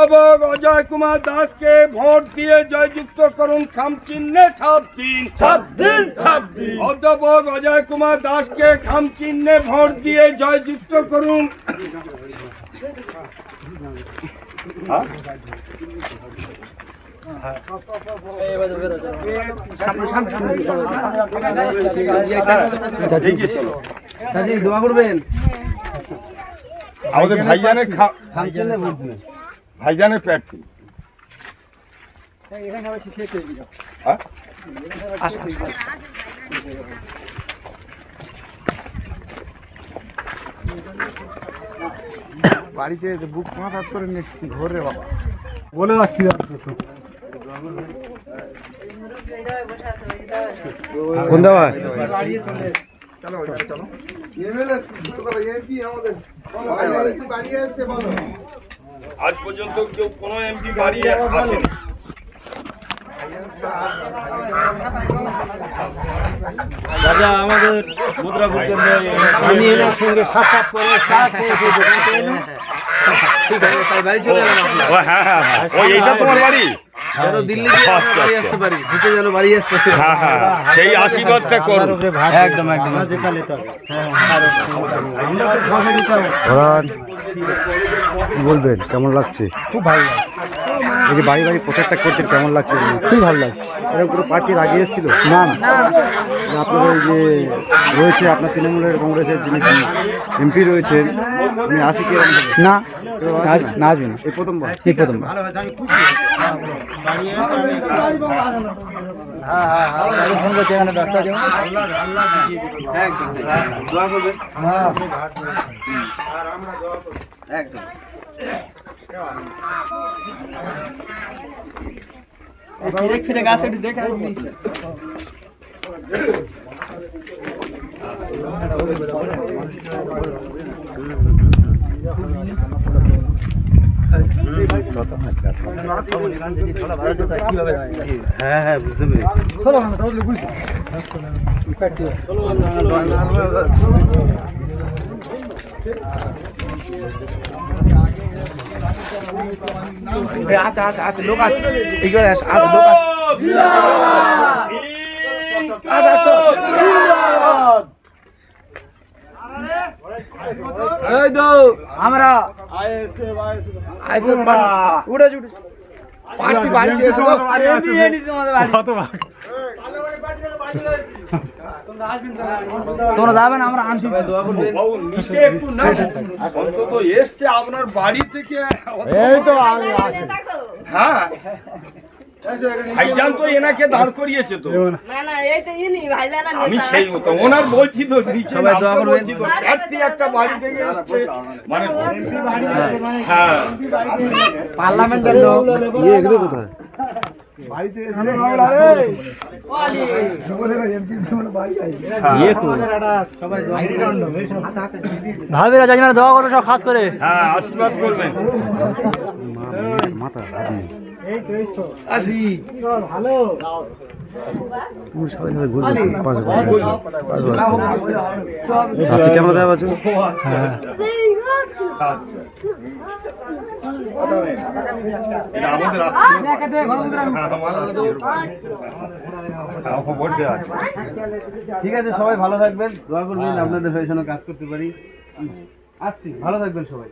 অবক অজয় কুমার দাসকে ভোট দিয়ে জয়যুক্ত করুন খাম চিহ্নে ছাপ দিন ছাপ দিন ছাপ দিন অধ্যাপক অজয় কুমার দাসকে খাম চিহ্নে ভোট দিয়ে জয়যুক্ত করুন দোয়া করবেন আমাদের ভাইজানের খা- ফাংশনে ভোট ভাইজানের প্রার্থী হ্যাঁ? বাড়িতে বুক পাঁচ হাত করে ঘরে বাবা। বলে রাখছি কোন দাওয়া আজ পর্যন্ত কেউ কোনো এমপি বাড়ি আসেনি। দাদা আমাদের মুদ্রাপুর কেন্দ্রে আমি এনার সঙ্গে সাক্ষাৎ করে সাক্ষাৎ হয়েছে ঠিক আছে তাই বাড়ি চলে এলাম হ্যাঁ হ্যাঁ হ্যাঁ। এইটা তোমার বাড়ি? যেন দিল্লি বাড়ি আসতে পারি ঢুকে যেন বাড়ি আসতে পারি হ্যাঁ হ্যাঁ সেই আশীর্বাদটা করুন একদম একদম বলবেন কেমন লাগছে খুব ভালো লাগে এই যে বাড়ি বাড়ি প্রচারটা করছেন কেমন লাগছে খুব ভালো লাগছে এরকম কোনো পার্টির আগে এসেছিল না না আপনাদের যে রয়েছে আপনার তৃণমূলের কংগ্রেসের যিনি এমপি রয়েছেন উনি আসি কি না কেউ আসে না? না আসবে না এই প্রথমবার এই প্রথমবার হ্যাঁ হ্যাঁ হ্যাঁ ফোন করছে এখানে ব্যস্ত আছে একদম দোয়া করবেন একদম ফিরে ফিরে গাছ একটু দেখে হ্যাঁ হ্যাঁ? বুঝতে পেরেছি। আচ্ছা আচ্ছা আচ্ছা লোক আছে। এই করে আচ্ছা লোক আছে। এই তো আমরা আইসে উড়ে উড়ে পার্টি বাড়ি দিয়ে তো নিয়ে নিছি তোমাদের বাড়ি তোমরা যাবেন আমরা আনছি দোয়া করবেন বাবু নিচে একটু না অন্তত এসছে আপনার বাড়ি থেকে। এই তো হ্যাঁ। ভাইজান তো এনাকে দাঁড় করিয়েছে তো। না না এই তো ইনি ভাইজানা আমি সেই মতো ওনার বলছি তো নিচে একটা বাড়ি থেকে এসছে মানে হ্যাঁ। পার্লামেন্টের লোক। ইয়ে এগুলো কোথায়? ইয়ে ভাবিরা জানি মানে দোয়া করো সব খাস করে। হ্যাঁ আশীর্বাদ করবেন। মাথা সবাই ঘুরবে কেমন দেওয়া আছে? আচ্ছা। হ্যাঁ। হ্যাঁ, ঠিক আছে সবাই ভালো থাকবেন। দোয়া করবেন আপনাদের হয়ে যেন কাজ করতে পারি। আসছি ভালো থাকবেন সবাই।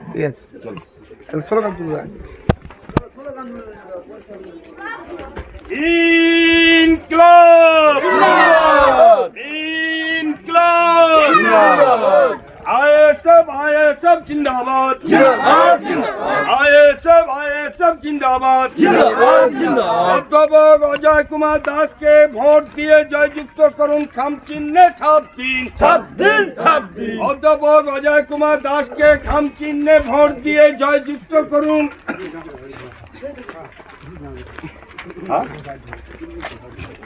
ঠিক আছে চলো স্লোগান তুলবে ইনকলাব আয়ে সব আয়ে সব জিন্দাবাদ। জিন্দাবাদ জিন্দাবাদ। অধ্যাপক অজয় কুমার দাসকে ভোট দিয়ে জয়যুক্ত করুন খাম চিহ্নে ছাপ দিন। ছাপ দিন ছাপ দিন। অধ্যাপক অজয় কুমার দাসকে খাম চিহ্নে ভোট দিয়ে জয়যুক্ত করুন। চাচি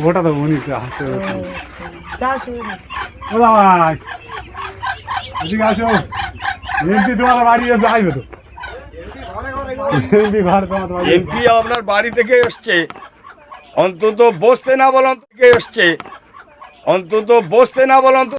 ওটা তো উনি হাসতে ও জামাই এদিকে আসো এমপি তোমার বাড়ি এসে আসবে তো এমপি এমপি আপনার বাড়ি থেকে এসছে। অন্তত বসতে না বলন, থেকে এসছে। অন্তত বসতে না বলন